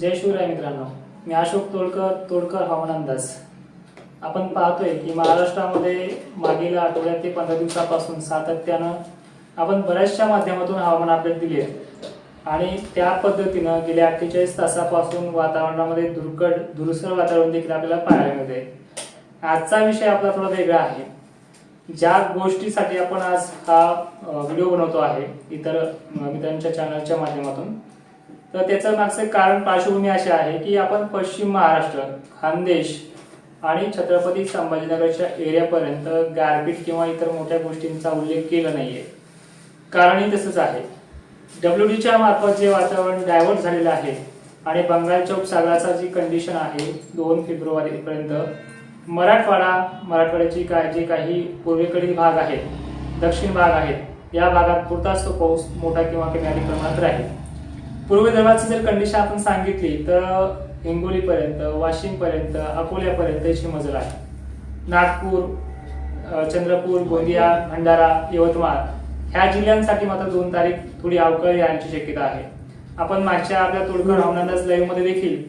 जय शिवराय मित्रांनो. मी अशोक तोडकर तोडकर हवामान अंदाज आपण पाहतोय की महाराष्ट्रामध्ये मागील आठवड्यात ते पंधरा दिवसापासून सातत्यानं आपण बऱ्याचशा माध्यमातून हवामान अपडेट दिले आणि त्या पद्धतीनं गेल्या अठ्ठेचाळीस तासापासून वातावरणामध्ये दुर्कड दुरुस्तर वातावरण देखील आपल्याला पाहायला मिळते आजचा विषय आपला थोडा वेगळा आहे. ज्या गोष्टीसाठी आपण आज हा व्हिडिओ बनवतो आहे इतर मित्रांच्या चॅनलच्या माध्यमातून तर त्याचं मागचं कारण पार्श्वभूमी अशी आहे की आपण पश्चिम महाराष्ट्र खानदेश आणि छत्रपती संभाजीनगरच्या एरियापर्यंत गारपीट किंवा इतर मोठ्या गोष्टींचा उल्लेख केला नाहीये. कारणही तसंच आहे. डब्ल्यू डीच्या मार्फत जे वातावरण डायव्हर्ट झालेलं आहे आणि बंगालच्या उपसागराचा जी कंडिशन आहे दोन फेब्रुवारीपर्यंत मराठवाडा मराठवाड्याची काय जे काही पूर्वेकडील भाग आहेत दक्षिण भाग आहेत या भागात पुरताच तो पाऊस मोठा किंवा कमी प्रमाणात राहील. पूर्वदर्भाची जर कंडिशन आपण सांगितली तर हिंगोलीपर्यंत वाशिमपर्यंत अकोल्यापर्यंत याची मजल आहे. नागपूर चंद्रपूर गोंदिया भंडारा यवतमाळ ह्या जिल्ह्यांसाठी मात्र दोन तारीख थोडी अवकाळी येण्याची शक्यता आहे. आपण मागच्या आपल्या तोडकर हवामानांदाज लाईव्हमध्ये देखील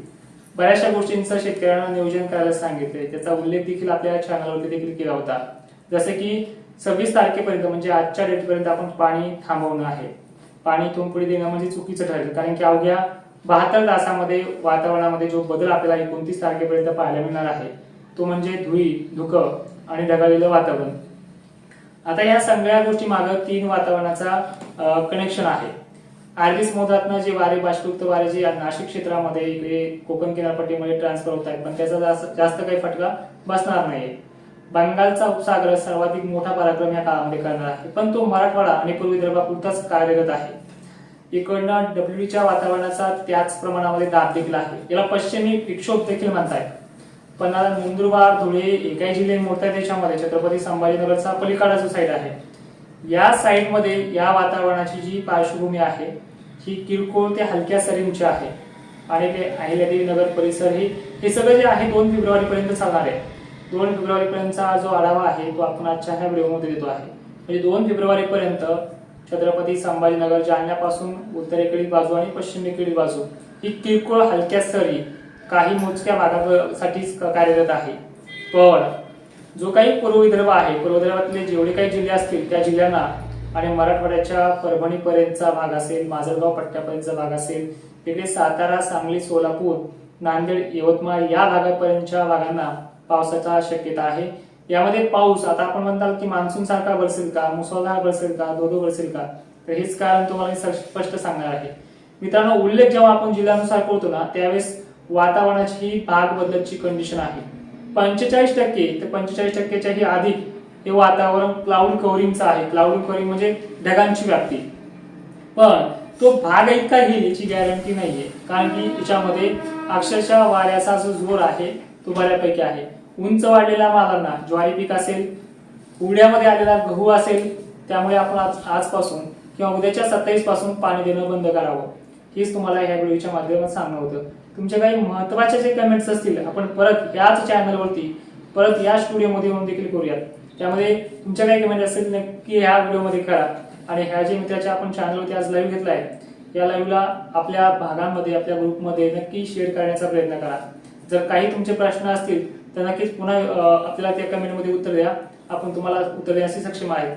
बऱ्याचशा गोष्टींचं शेतकऱ्यांना नियोजन करायला सांगितले. त्याचा उल्लेख देखील आपल्या चॅनलवरती देखील केला होता. जसे की सव्वीस तारखेपर्यंत म्हणजे आजच्या डेटपर्यंत आपण पाणी थांबवणं आहे. पाणी इथून पुढे देणं म्हणजे चुकीचं ठरेल कारण की अवघ्या बहात्तर तासामध्ये वातावरणामध्ये जो बदल आपल्याला एकोणतीस तारखेपर्यंत पाहायला मिळणार आहे तो म्हणजे धुळी धुकं आणि ढगाळलेलं वातावरण. आता या सगळ्या गोष्टी मागं तीन वातावरणाचा कनेक्शन आहे. अरबी समुद्रातनं जे वारे बाष्पयुक्त वारे जे नाशिक क्षेत्रामध्ये इकडे कोकण किनारपट्टीमध्ये ट्रान्सफर होत आहेत पण त्याचा जास्त जास्त काही फटका बसणार नाही बंगालचा उपसागर सर्वाधिक मोठा पराक्रम या काळामध्ये करणार आहे. पण तो मराठवाडा आणि पूर्व विदर्भापुरताच कार्यरत आहे. इकडनं डब्ल्यूच्या वातावरणाचा त्याच प्रमाणामध्ये दाब देखील आहे. याला पश्चिमी विक्षोभ देखील म्हणताय पण आता नंदुरबार धुळे एकाही जिल्हे मोठ्या देशामध्ये छत्रपती संभाजीनगरचा पलीकडा जो साईड आहे. या साईडमध्ये या वातावरणाची जी पार्श्वभूमी आहे ही किरकोळ ते हलक्या सरींची आहे. आणि ते अहिल्यादेवी नगर परिसर हे सगळं जे आहे दोन फेब्रुवारी पर्यंत चालणार आहे. दोन फेब्रुवारी पर्यंतचा जो आढावा आहे तो आपण आजच्या ह्या व्हिडिओमध्ये देतो आहे. म्हणजे दोन फेब्रुवारी पर्यंत छत्रपती संभाजीनगर जालन्यापासून उत्तरेकडील बाजू आणि पश्चिमेकडील बाजू ही किरकोळ हलक्या सरी काही मोजक्या भागासाठीच कार्यरत आहे. पण जो काही पूर्व विदर्भ आहे पूर्व विदर्भातले जेवढे काही जिल्हे असतील त्या जिल्ह्यांना आणि मराठवाड्याच्या परभणीपर्यंतचा भाग असेल माजलगाव पट्ट्यापर्यंतचा भाग असेल तिकडे सातारा सांगली सोलापूर नांदेड यवतमाळ या भागापर्यंतच्या भागांना पावसाचा शक्यता आहे. यामध्ये पाऊस आता आपण म्हणताल की मान्सून सारखा बरसेल का मुसळधार बरसेल का दोदो बरसेल का तर हेच कारण तुम्हाला स्पष्ट सांगणार आहे. मित्रांनो उल्लेख जेव्हा आपण जिल्ह्यानुसार करतो ना त्यावेळेस वातावरणाची ही भाग बदलची कंडिशन आहे. पंचेचाळीस टक्के ते पंचेचाळीस टक्केच्याही अधिक हे वातावरण क्लाउड कव्हरिंगचं आहे. क्लाउड कव्हरिंग म्हणजे ढगांची व्याप्ती. पण तो भाग इतका घेईल याची गॅरंटी नाहीये. कारण की त्याच्यामध्ये अक्षरशः वाऱ्याचा जो जोर आहे तो बऱ्यापैकी आहे. उंच वाढलेल्या मालांना ज्वारी पीक असेल उड्यामध्ये आलेला गहू असेल त्यामुळे आपण आज आजपासून किंवा उद्याच्या सत्तावीसपासून पाणी देणं बंद करावं. हेच तुम्हाला ह्या व्हिडिओच्या माध्यमात सांगणं होतं. तुमच्या काही महत्त्वाचे जे कमेंट्स असतील आपण परत याच चॅनलवरती परत या स्टुडिओमध्ये येऊन देखील करूयात. त्यामध्ये तुमच्या काही कमेंट असतील नक्की ह्या व्हिडिओमध्ये करा आणि ह्या जे मित्राच्या आपण चॅनलवरती आज लाईव्ह घेतलाय या लाईव्हला आपल्या भागांमध्ये आपल्या ग्रुपमध्ये नक्की शेअर करण्याचा प्रयत्न करा. जर काही तुमचे प्रश्न असतील तर नक्कीच पुन्हा आपल्याला त्या कमेंटमध्ये उत्तर द्या. आपण तुम्हाला उत्तर देण्यास सक्षम आहे.